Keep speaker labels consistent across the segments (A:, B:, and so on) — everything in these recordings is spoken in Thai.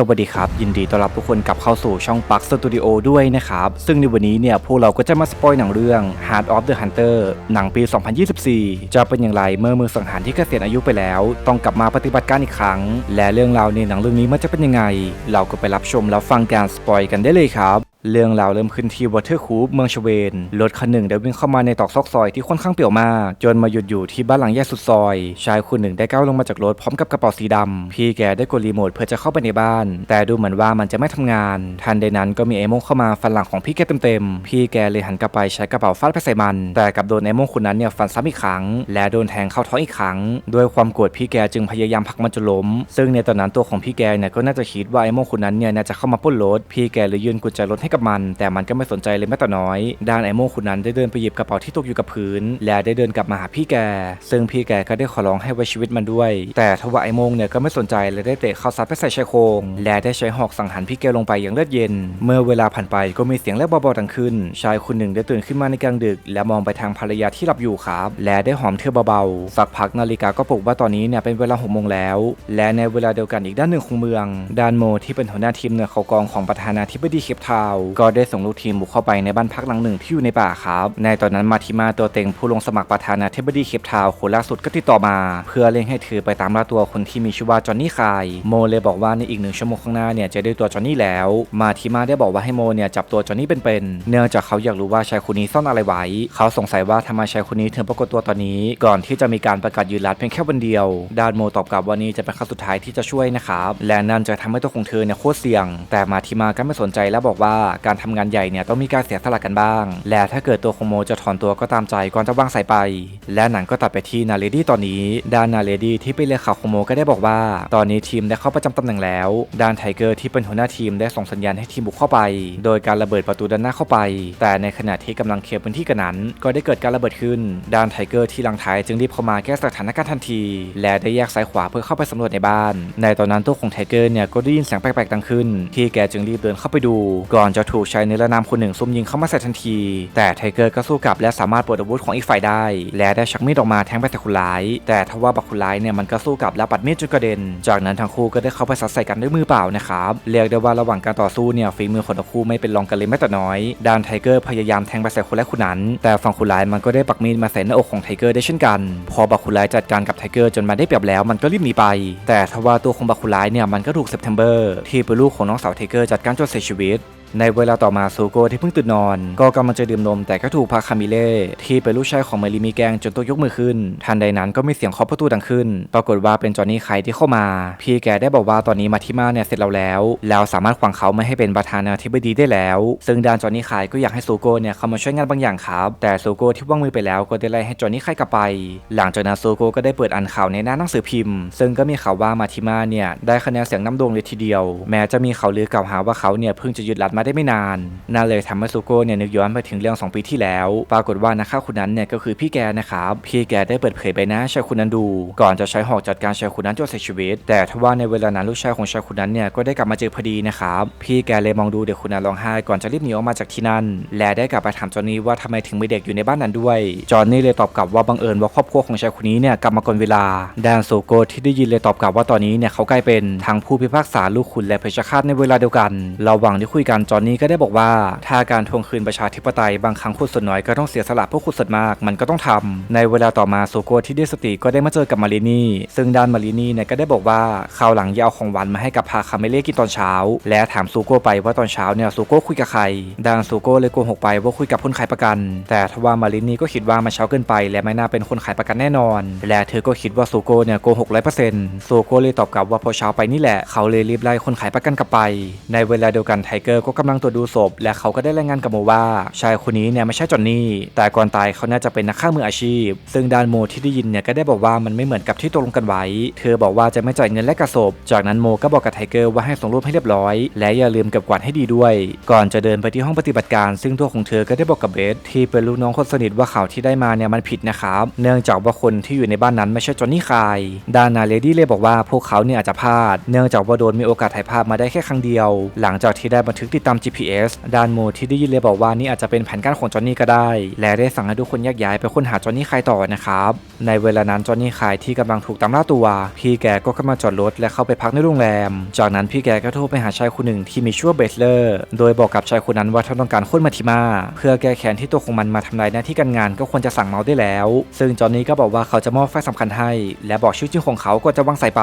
A: สวัสดีครับ ยินดีต้อนรับทุกคนกลับเข้าสู่ช่องปักสตูดิโอด้วยนะครับ ซึ่งในวันนี้เนี่ยพวกเราก็จะมาสปอยหนังเรื่อง Heart of the Hunter หนังปี 2024 จะเป็นอย่างไรเมื่อมือสังหารที่เกษียณอายุไปแล้ว ต้องกลับมาปฏิบัติการอีกครั้ง และเรื่องราวในหนังเรื่องนี้มันจะเป็นยังไง เราก็ไปรับชมแล้วฟังการสปอยกันได้เลยครับ เรื่องราวเริ่มขึ้นที่วอเตอร์คูปเมืองชเวน รถคันหนึ่งได้วิ่งเข้ามาในตอกซอกซอยที่ค่อนข้างเปี่ยวมาก จนมาหยุดอยู่ที่บ้านหลังแยกสุดซอย ชายคนหนึ่งได้ก้าวลงมาจากรถพร้อมกับกระเป๋าสีดำพี่แกได้กดรีโมทเพื่อจะเข้าไปในบ้าน แต่ดูเหมือนว่ามันจะไม่ทำงาน ทันใดนั้นก็มีไอ้โมงเข้ามาฟันหลังของพี่แกเต็มๆ พี่แกเลยหันกลับไปใช้กระเป๋าฟาดไปใส่มัน แต่กลับโดนไอ้โมงคนนั้นเนี่ยฟันซ้ำอีกครั้ง และโดนแทงเข้าท้องอีกครั้ง ด้วยความโกรธพี่แกจึงพยายามผลักมันจนล้ม ซึ่งในตอนนั้นตัวของพี่แกเนี่ยก็น่าจะคิดว่าไอโมงคนนั้นเนี่ยน่าจะเข้ามาปล้นรถ พี่แกเลยยื่นกุญแจรถให้กับมัน แต่มันก็ไม่สนใจเลยแม้แต่น้อย ด้านไอโมงคนนั้นได้เดินไปหยิบกระเป๋าที่ตกอยู่กับพื้น และได้เดินกลับมาหาพี่แก ซึ่งพี่แกก็ได้ขอร้องให้ไว้ชีวิตมันด้วย แต่ทว่าไอโมงเนี่ยก็ไม่สนใจและได้เตะเข้าซัดไปใส่ชายโครงและได้ใช้หอกสังหารพี่แกลงไปอย่างเลือดเย็น เมื่อเวลาผ่านไปก็มีเสียงแลบเบาๆดังขึ้น ชายคนหนึ่งได้ตื่นขึ้นมาในกลางดึก และมองไปทางภรรยาที่หลับอยู่ครับ และได้หอมเธอเบาๆสักพักนาฬิกาก็ปลุกว่าตอนนี้เนี่ยเป็นเวลาหกโมงแล้ว และในเวลาเดียวกันอีกด้านหนึ่งของเมือง ดานโมที่เป็นหัวหน้าทีมเหนือเขากองของประธานาธิบดีเคปทาวก็ได้ส่งลูกทีมบุกเข้าไปในบ้านพักหลังหนึ่งที่อยู่ในป่าครับ ในตอนนั้นมาทิมาตัวเต็งผู้ลงสมัครประธานาธิบดีเคปทาวคนล่าสุดก็ติดต่อมา เพื่อเร่งให้เธอไปตามล่าตัวคนที่มีชื่อว่าจอห์นนี่คายโมเลยบอกว่าในอีกหนึ่งชั่วโมงข้างหน้าเนี่ยจะได้ตัวจอห์นนี่แล้ว มาทิมาได้บอกว่าให้โมเนี่ยจับตัวจอห์นนี่เป็นๆเนื่องจากเขาอยากรู้ว่าชายคนนี้ซ่อนอะไรไว้ เขาสงสัยว่าทำไมชายคนนี้ถึงปรากฏตัวตอนนี้ ก่อนที่จะมีการประกาศยืนรัดเพียงแค่วันเดียวด้านโมตอบกลับว่านี่จะเป็นครั้งสุดท้ายที่จะช่วยนะครับและนั่นจะทำให้ตัวของเธอเนี่ยโคตรเสี่ยง แต่มาทิมาก็ไม่สนใจและบอกว่าการทำงานใหญ่เนี่ยต้องมีการเสียสละกันบ้าง และถ้าเกิดตัวของโมจะถอนตัวก็ตามใจก่อนจะวางสายไป และหนังก็ตัดไปที่นาเลดี้ตอนนี้ ด้านนาเลดี้ที่เป็นเลขาของโมก็ได้บอกว่า ตอนนี้ทีมได้เข้าประจำตำแหน่งแล้ว ด้านไทเกอร์ที่เป็นหัวหน้าทีมได้ส่งสัญญาณให้ทีมบุกเข้าไป โดยการระเบิดประตูด้านหน้าเข้าไป แต่ในขณะที่กำลังเคลียร์พื้นที่กันนั้น ก็ได้เกิดการระเบิดขึ้น ด้านไทเกอร์ที่ลังท้ายจึงรีบเข้ามาแก้สถานการณ์ทันที และได้แยกซ้ายขวาเพื่อเข้าไปสำรวจในบ้าน ในตอนนั้นตัวของไทเกอร์เนี่ยก็ได้ยินเสียงแปลกๆดังขึ้น ที่แกจึงรีบเดินเข้าไปดู ก่อนจะถูกใชายนิรนามคนหนึ่งซุ่มยิงเข้ามาใส่ทันที แต่ไทเกอร์ก็สู้กลับและสามารถปลดอาวุธของอีกฝ่ายได้ และได้ชักมีดออกมาแทงไปใส่คนร้าย แต่ทว่าบักคนร้ายเนี่ยมันก็สู้กลับและปัดมีดจนกระเด็น จากนั้นทั้งคู่ก็ได้เข้าไปซัดใส่กันด้วยมือเปล่านะครับเรียกได้ว่าระหว่างการต่อสู้เนี่ยฝีมือของทั้งคู่ไม่เป็นรองกันเลยแม้แต่น้อยดานไทเกอร์พยายามแทงไปใส่คนแร้ายคนนั้น แต่ฝั่งคนร้ายมันก็ได้ปักมีดมาใส่หน้าอกของไทเกอร์ได้เช่นกัน พอบักคนร้ายจัดการกับไทเกอร์จนมาได้เปรียบแล้วมันก็รีบหนีไป แต่ทว่าตัวของบักคนร้ายเนี่ยมันก็ถูกเซปเทมเบอร์ที่เป็นลูกของน้องสาวไทเกอร์จัดการจนเสียชีวิต ในเวลาต่อมาซูโกะที่เพิ่งตื่นนอน ก็กำลังจะดื่มนมแต่ก็ถูกพาคามิเล่ที่เป็นลูกชายของเมลิมีแกงจนตัวยกมือขึ้น ทันใดนั้นก็มีเสียงเคาะประตูดังขึ้น ปรากฏว่าเป็นจอห์นนี่ไคที่เข้ามา พี่แกได้บอกว่าตอนนี้มาที่มาเนี่ยเสร็จแล้วแล้ว แล้วสามารถขวางเขาไม่ให้เป็นประธานาธิบดีได้แล้ว ซึ่งดานจอห์นนี่ไคก็อยากให้ซูโกะเนี่ยเข้ามาช่วยงานบางอย่างครับ แต่ซูโกะที่ว่างมือไปแล้วก็ได้ไล่ให้จอห์นนี่ไคกลับไป หลังจากนั้นซูโกะก็ได้เปิดอ่านข่าวในหน้าหนังสือพิมพ์ ซึ่งก็มีข่าวว่ามาทิมาเนี่ยได้คะแนนเสียงน้ำดวงเลยทีเดียว แม้จะมีข่าวลือกล่าวหาว่าเขาเนี่ยเพิ่งจะยึดรัฐมาได้ไม่นานนั่นเลยทำให้ซูโก้เนี่ยนึกย้อนไปถึงเรื่อง 2 ปีที่แล้ว ปรากฏว่านักฆ่าคนนั้นเนี่ยก็คือพี่แกนะครับพี่แกได้เปิดเผยใบหน้าชายคนนั้นดู ก่อนจะใช้หอกจัดการชายคนนั้นจนเสียชีวิต แต่ทว่าในเวลานั้นลูกชายของชายคนนั้นเนี่ยก็ได้กลับมาเจอพอดีนะครับพี่แกเลยมองดูเด็กคนนั้นร้องไห้ก่อนจะรีบหนีออกมาจากที่นั่น และได้กลับไปถามจอห์นนี่ว่าทำไมถึงมีเด็กอยู่ในบ้านนั้นด้วยจอห์นนี่เลยตอบกลับว่าบังเอิญว่าครอบครัวของชายคนนี้เนี่ยกลับมาก่อนเวลาดานโซโกที่ได้ยินเลยตอบกลับว่าตอนนี้เนี่ยเขากลายเป็นทั้งผู้พิพากษาลูกขุนและเพชฌฆาตในเวลาเดียวกันระหว่างที่คุยกันจอนนี่ก็ได้บอกว่า ถ้าการทวงคืนประชาธิปไตยบางครั้งคนส่วนน้อยก็ต้องเสียสละเพื่อคนส่วนมากมันก็ต้องทำในเวลาต่อมาโซโกที่ได้สติก็ได้มาเจอกับมารินีซึ่งด้านมารินีเนี่ยก็ได้บอกว่าคราวหลังยาเอาของหวานมาให้กับพาคาเมเล่กินตอนเช้า และถามซูโกะไปว่าตอนเช้าเนี่ยซูโกะคุยกับใครด้านซูโกะเลยโกหกไปว่าคุยกับคนขายประกัน แต่ทว่ามารินีก็คิดว่ามันเช้าเกินไป และไม่น่าเป็นคนขายประกันแน่นอน และเธอก็คิดว่าซูโกะเนี่ยโกหกร้อยเปอร์เซ็นต์ซูโกะเลยตอบกลับว่าพอเช้าไปนี่แหละเขาเลยรีบไล่คนขายประกันกลับไป ในเวลาเดียวกันไทเกอร์ก็กำลังตรวจดูศพ และเขาก็ได้รายงานกับโมว่า ชายคนนี้เนี่ยไม่ใช่จอนนี่แต่ก่อนตายเขาน่าจะเป็นนักฆ่ามืออาชีพ ซึ่งดานโมที่ได้ยินเนี่ยก็ได้บอกว่ามันไม่เหมือนกับที่ตกลงกันไว้ เธอบอกว่าจะไม่จ่ายเงินและกระสบจากนั้นโมก็บอกกับไทเกอร์ว่าให้ส่งรูปให้เรียบร้อย และอย่าลืมเก็บกวาดให้ดีด้วย ก่อนจะเดินไปที่ห้องปฏิบัติการ ซึ่งตัวของเธอก็ได้บอกกับเบสที่เป็นลูกน้องคนสนิทว่าข่าวที่ได้มาเนี่ยมันผิดนะครับเนื่องจากว่าคนที่อยู่ในบ้านนั้นไม่ใช่จอนนี่คายดานนาเลดี้เลยบอกว่าพวกเขาเนี่ยอาจจะพลาด เนื่องจากว่าโดนมีโอกาสถ่ายภาพมาได้แค่ครั้งเดียว หลังจากที่ได้บันทึกติดตาม GPS ด้านโมที่ได้ยินเลยบอกว่านี่อาจจะเป็นแผนการของจอห์นนี่ก็ได้ และได้สั่งให้ทุกคนแยกย้ายไปค้นหาจอห์นนี่คายต่อนะครับ ในเวลานั้นจอห์นนี่คายที่กำลังถูกตามล่าตัว พี่แกก็เข้ามาจอดรถและเข้าไปพักในโรงแรม จากนั้นพี่แกก็โทรไปหาชายคนหนึ่งที่มีชื่อว่าเบสเลอร์ โดยบอกกับชายคนนั้นว่าถ้าต้องการค้นมาทิมา เพื่อแก้แค้นที่ตัวของมันมาทำลายหน้าที่การงานก็ควรจะสั่งเมาได้แล้ว ซึ่งจอห์นนี่ก็บอกว่าเขาจะมอบไฟล์สำคัญให้ และบอกชื่อจริงของเขาก็จะวางใส่ไป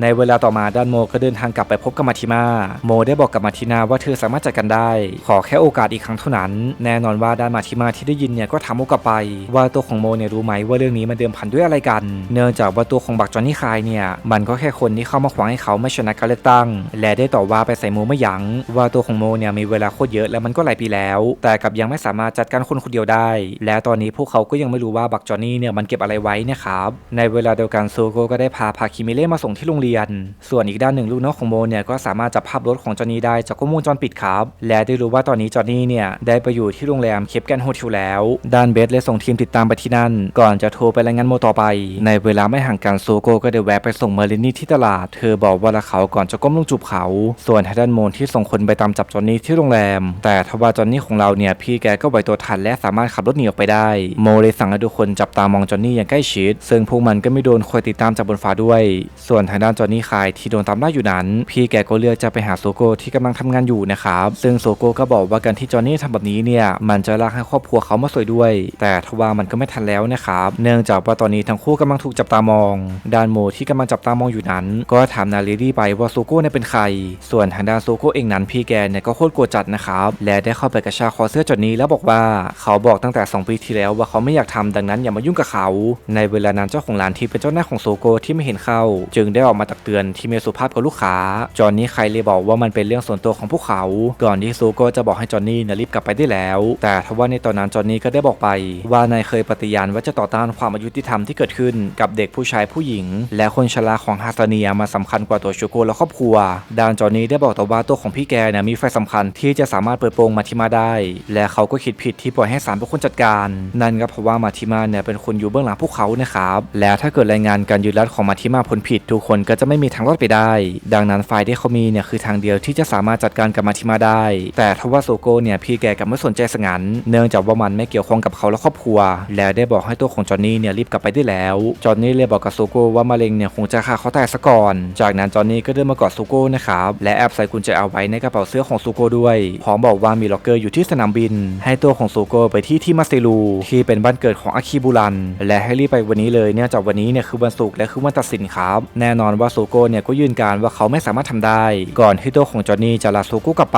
A: ในเวลาต่อมาด้านโมก็เดินทางกลับไปพบกับมาทิมา โมได้บอกกับมาทินาว่าเธอสามารถจัดการได้ ขอแค่โอกาสอีกครั้งเท่านั้น แน่นอนว่าด้านมาทิมาที่ได้ยินเนี่ยก็ถามโมกลับไป ว่าตัวของโมเนี่ยรู้ไหมว่าเรื่องนี้มันเดิมพันด้วยอะไรกัน เนื่องจากว่าตัวของบักจอนนี่คายเนี่ยมันก็แค่คนที่เข้ามาขวางให้เขาไม่ชนะการเลือกตั้ง และได้ต่อว่าไปใส่โมไม่ยัง้งว่าตัวของโมเนี่ยมีเวลาโคตรเยอะและมันก็หลายปีแล้ว แต่กับยังไม่สามารถจัดการคนคนเดียวได้ และตอนนี้พวกเขาก็ยังไม่รู้ว่าบักจอนนี่เนี่ยมันเก็บอะไรไว้นะครับในเวลาเดียวกันโซโกก็ได้พาพาคิมิเล่มาส่งที่โรงเรียน ส่วนอีกด้านหนึ่งลูกน้องของโมเนี่ยก็สามารถจับภาพรถของจอนนี่ได้จากกล้องวงจรปิดครับและได้รู้ว่าตอนนี้จอห์นนี่เนี่ยได้ไปอยู่ที่โรงแรมเคปแกนโฮเทลแล้วด้านเบสเลยส่งทีมติดตามไปที่นั่น ก่อนจะโทรไปรายงานโมต่อไป ในเวลาไม่ห่างกันโซโกก็ได้แวะไปส่งเมอร์ลินนี่ที่ตลาด เธอบอกว่าละเขาก่อนจะก้มลงจูบเขา ส่วนทางด้านโมนที่ส่งคนไปตามจับจอห์นนี่ที่โรงแรม แต่ทว่าจอห์นนี่ของเราเนี่ยพี่แกก็ไหวตัวทันและสามารถขับรถหนีออกไปได้ โมเลยสั่งให้ทุกคนจับตามองจอห์นนี่อย่างใกล้ชิด ซึ่งพวกมันก็ไม่โดนคอยติดตามจากบนฟ้าด้วย ส่วนทางด้านจอห์นนี่คายที่โดนตามล่าอยู่นั้น พี่แกก็เลือกจะไปหาโซโกที่กำลังทำงานอยู่นะครับซึ่งโซโกก็บอกว่าการที่จอห์นนี่ทำแบบนี้เนี่ยมันจะลากให้ครอบครัวเขามาสวยด้วย แต่ทว่ามันก็ไม่ทันแล้วนะครับเนื่องจากว่าตอนนี้ทั้งคู่กำลังถูกจับตามองดานโมที่กำลังจับตามองอยู่นั้น ก็ถามนาลีดี้ไปว่าโซโกเนี่ยเป็นใคร ส่วนทางด้านโซโกเองนั้นพี่แกเนี่ยก็โคตรโกรธจัดนะครับและได้เข้าไปกระชากคอเสื้อจอห์นนี่แล้วบอกว่าเขาบอกตั้งแต่ 2 ปีที่แล้วว่าเขาไม่อยากทำดังนั้นอย่ามายุ่งกับเขา ในเวลานั้นเจ้าของร้านที่เป็นเจ้าหน้าของโซโกที่ไม่เห็นเข้า จึงได้ออกมาตักเตือนที่ไมีสุภาพกับลูกค้า จอห์นนี่ใครเลยบอกว่ามันเป็นเรื่องส่วนตัวของพวกเขาก่อนที่โซโกจะบอกให้จอห์นนี่เนี่ยรีบกลับไปได้แล้ว แต่ทว่าในตอนนั้นจอห์นนี่ก็ได้บอกไป ว่านายเคยปฏิญาณว่าจะต่อต้านความอายุติธรรมที่เกิดขึ้นกับเด็กผู้ชายผู้หญิง และคนชราของฮาซาเนียมาสำคัญกว่าตัวโชโกและครอบครัวดานจอห์นนี่ได้บอกต่อว่าตัวของพี่แกเนี่ยมีไฟสำคัญที่จะสามารถเปิดโปงมาทิมาได้ และเขาก็คิดผิดที่ปล่อยให้ศาลเป็นคนจัดการ นั่นก็เพราะว่ามาทิมาเนี่ยเป็นคนอยู่เบื้องหลังพวกเขานะครับและถ้าเกิดรายงานการยึดรัดของมาทิมาพ้นผิด ทุกคนก็จะไม่มีทางรอดไปได้ ดังนั้นฝ่ายที่เขามีเนี่ยคือทางเดียวที่จะสามารถจัดการกับมาทิมาได้ แต่ทว่าโซโกเนี่ยพี่แกกับไม่สนใจสงันเนื่องจากว่ามันไม่เกี่ยวข้องกับเขาและครอบครัว และได้บอกให้ตัวของจอห์นนี่เนี่ยรีบกลับไปได้แล้ว จอห์นนี่เลยบอกกับโซโกว่ามะเร็งเนี่ยคงจะฆ่าเขาตายซะก่อน จากนั้นจอห์นนี่ก็เดินมากอดโซโกนะครับและแอบใส่กุญแจเอาไว้ในกระเป๋าเสื้อของโซโกด้วยพร้อมบอกว่ามีล็อกเกอร์อยู่ที่สนามบิน ให้ตัวของโซโกไปที่ที่มาเซลูที่เป็นบ้านเกิดของอาคิบุรัน และให้รีบไปวันนี้เลยเนี่ยจากวันนี้เนี่ยคือวันศุกร์และคือวันตัดสินครับ แน่นอนว่าโซโกเนี่ยก็ยืนการว่าเขาไม่สามารถทำได้ ก่อนที่ตัวของจอนนี่จะลาโซโกกลับไป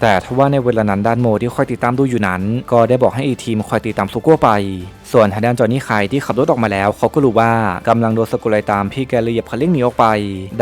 A: แต่ทว่าในเวลานั้นด้านโมที่คอยติดตามดูอยู่นั้น ก็ได้บอกให้อีกทีมคอยติดตามโซโกไป ส่วนทางด้านจอห์นนี่ไคที่ขับรถออกมาแล้วเขาก็รู้ว่ากำลังโดนสกุลไลตามพี่แกเลยเหยียบคันเร่งหนีออกไป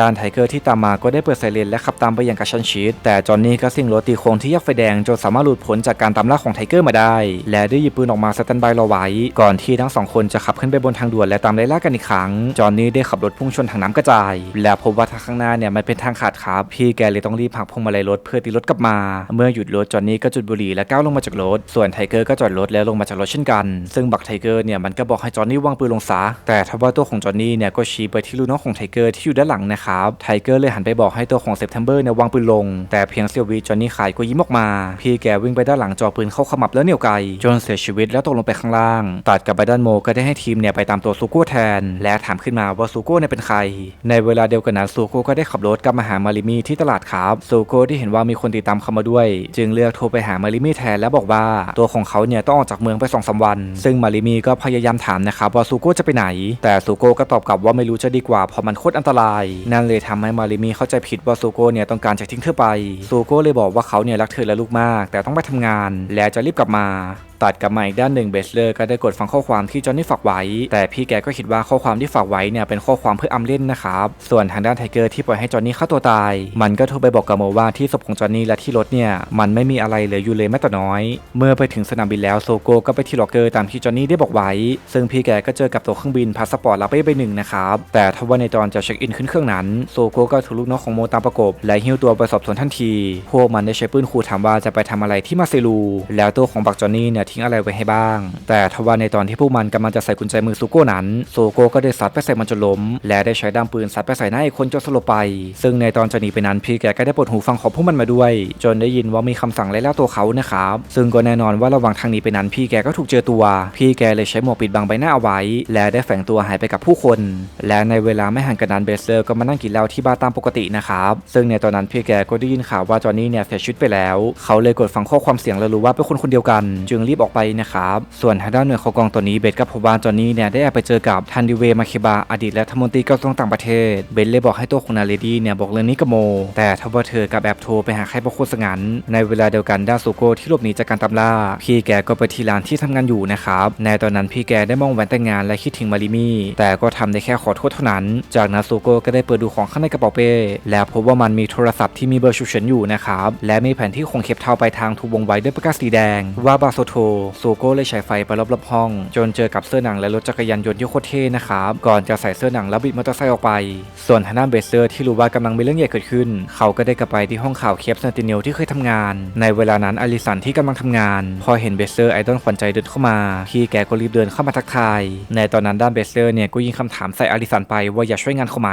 A: ด้านไทเกอร์ที่ตามมาก็ได้เปิดไซเรนและขับตามไปอย่างกระชั้นชิด แต่จอห์นนี่ก็ซิ่งรถตีโค้งที่แยกไฟแดงจนสามารถหลุดพ้นจากการตามล่าของไทเกอร์มาได้ และได้หยิบปืนออกมาสแตนบายรอไว้ ก่อนที่ทั้งสองคนจะขับขึ้นไปบนทางด่วนและตามไล่ล่ากันอีกครั้ง จอห์นนี่ได้ขับรถพุ่งชนถังน้ำกระจาย และพบว่าทางข้างหน้าเนี่ยมันเป็นทางขาดครับพี่แกเลยต้องรีบหักพวงมาลัยรถเพื่อตีรถกลับมา เมื่อหยุดรถจอห์นนี่ก็จุดบุหรี่และก้าวลงมาจากรถ ส่วนไทเกอร์ก็จอดรถแล้วลงมาจากรถเช่นกัน ซึ่งบักไทเกอร์เนี่ยมันก็บอกให้จอห์นนี่วางปืนลงซะแต่ทว่าตัวของจอห์นนี่เนี่ยก็ชี้ไปที่ลูกน้องของไทเกอร์ที่อยู่ด้านหลังนะครับไทเกอร์เลยหันไปบอกให้ตัวของเซปเทมเบอร์เนี่ยวางปืนลง แต่เพียงเสี้ยววิจอห์นนี่ขายก็ยิ้มออกมา พี่แกวิ่งไปด้านหลังจ่อปืนเข้าขมับแล้วเหนี่ยวไกจนเสียชีวิตแล้วตกลงไปข้างล่าง ตัดกับไปด้านโมก็ได้ให้ทีมเนี่ยไปตามตัวซูโก้แทน และถามขึ้นมาว่าซูโก้เนี่ยเป็นใคร ในเวลาเดียวกันนั้นซูโก้ก็ได้ขับรถกลับมาหามาริมีที่ตลาดครับซูโก้ที่เห็นว่ามีคนติดตามเขามาด้วย จึงเลือกโทรไปหามาริมีแทนและบอกว่าตัวของเขาเนี่ยต้องออกจากเมืองไปสองสามวัน ซึ่งมาริมก็พยายามถามนะครับว่าซูโก้จะไปไหน แต่ซูโก้ก็ตอบกลับว่าไม่รู้จะดีกว่าเพราะมันโคตรอันตราย นั่นเลยทำให้มาริมีเข้าใจผิดว่าซูโก้เนี่ยต้องการจะทิ้งเธอไปซูโก้เลยบอกว่าเขาเนี่ยรักเธอและลูกมาก แต่ต้องไปทำงาน และจะรีบกลับมา ตัดกลับมาอีกด้านหนึ่งเบสเลอร์ก็ได้กดฟังข้อความที่จอห์นนี่ฝากไว้ แต่พี่แกก็คิดว่าข้อความที่ฝากไว้เนี่ยเป็นข้อความเพื่ออำเล่นนะครับ ส่วนทางด้านไทเกอร์ที่ปล่อยให้จอห์นนี่ฆ่าตัวตาย มันก็โทรไปบอกกับโมว่าที่ศพของจอห์นนี่และที่รถเนี่ยมันไม่มีอะไรเหลืออยู่เลยแม้แต่น้อย เมื่อไปถึงสนามบินแล้วโซโกก็ไปที่ล็อกเกอร์ตามที่จอห์นนี่ได้บอกไว้ ซึ่งพี่แกก็เจอกับตัวเครื่องบินพาสปอร์ตรับไปใบหนึ่งนะครับ แต่ทว่าในตอนจะเช็คอินขึ้นเครื่องนั้นโซโกก็ถูกลูกน้องของโมตามประกบ และหิ้วตัวไปสอบสวนทันที พวกมันได้ใช้ปืนขู่ถามว่าจะไปทำอะไรที่มาเซลูแล้วตัวของบักจอห์นนี่เนี่ยทิ้งอะไรไว้ให้บ้าง แต่ทว่าในตอนที่พวกมันกำลังจะใส่กุญแจมือซูโก้นั้นซูโก้ก็ได้ซัดไปใส่มันจนล้ม และได้ใช้ด้ามปืนซัดไปใส่หน้าอีกคนจนสลบไป ซึ่งในตอนจะหนีไปนั้นพี่แกก็ได้ปลดหูฟังของพวกมันมาด้วย จนได้ยินว่ามีคำสั่งไล่ล่าตัวเขานะครับซึ่งก็แน่นอนว่าระหว่างทางหนีไปนั้นพี่แกก็ถูกเจอตัว พี่แกเลยใช้หมวกปิดบังใบหน้าเอาไว้ และได้แฝงตัวหายไปกับผู้คน และในเวลาไม่ห่างกันนั้นเบสเลอร์ก็มานั่งกินเหล้าที่บาร์ตามปกตินะครับซึ่งในตอนนั้นพี่แกก็ได้ยินข่าวว่าจอห์นนี่เนี่ยเสียชีวิตไปแล้ว เขาเลยกดฟังข้อความเสียงแล้วรู้ว่าเป็นคนคนเดียวกัน จึงรีบออกไปนะครับ ส่วนทางด้านหน่วยข่าวกองตัวนี้เบสก็พบว่าจอนนี่เนี่ยได้แอบไปเจอกับทันดิเวมาเคบาอดีตรัฐมนตรีกระทรวงต่างประเทศ เบสเลยบอกให้ตัวของนาเลดี้เนี่ยบอกเรื่องนี้กับโม แต่ทว่าเธอกับแอบโทรไปหาใครบางคนสงันในเวลาเดียวกันด้านซูโกที่หลบหนีจากการตามล่า พี่แกก็ไปที่ร้านที่ทำงานอยู่นะครับ ในตอนนั้นพี่แกได้มองแหวนแต่งงานและคิดถึงมาริมี่แต่ก็ทำได้แค่ขอโทษเท่านั้น จากนั้นซูโกก็ได้เปิดดูของข้างในกระเป๋าเป้แล้วพบว่ามันมีโทรศัพท์ที่มีเบอร์ฉุกเฉินอยู่นะครับและมีแผนที่คงเคปเทาไปทางถูกวงไว้ด้วยประกาศสีแดงว่าบาโซโทซูโก้เลยใช้ไฟไปรอบๆห้อง จนเจอกับเสื้อหนังและรถจักรยานยนต์ที่โคตรเท่นะครับก่อนจะใส่เสื้อหนังแล้วบิดมอเตอร์ไซค์ออกไป ส่วนทางด้าเบสเซอร์ที่รู้ว่ากำลังมีเรื่องใหญ่เกิดขึ้น เขาก็ได้กลับไปที่ห้องข่าวเคปซันติเนลที่เคยทำงาน ในเวลานั้นอลิสันที่กำลังทำงาน พอเห็นเบสเซอร์ไอดอลขวัญใจเดินเข้ามาพี่แกก็รีบเดินเข้ามาทักทาย ในตอนนั้นด้านเบสเซอร์เนี่ยก็ยิงคำถามใส่อลิสันไปว่าอยากช่วยงานเขาไหม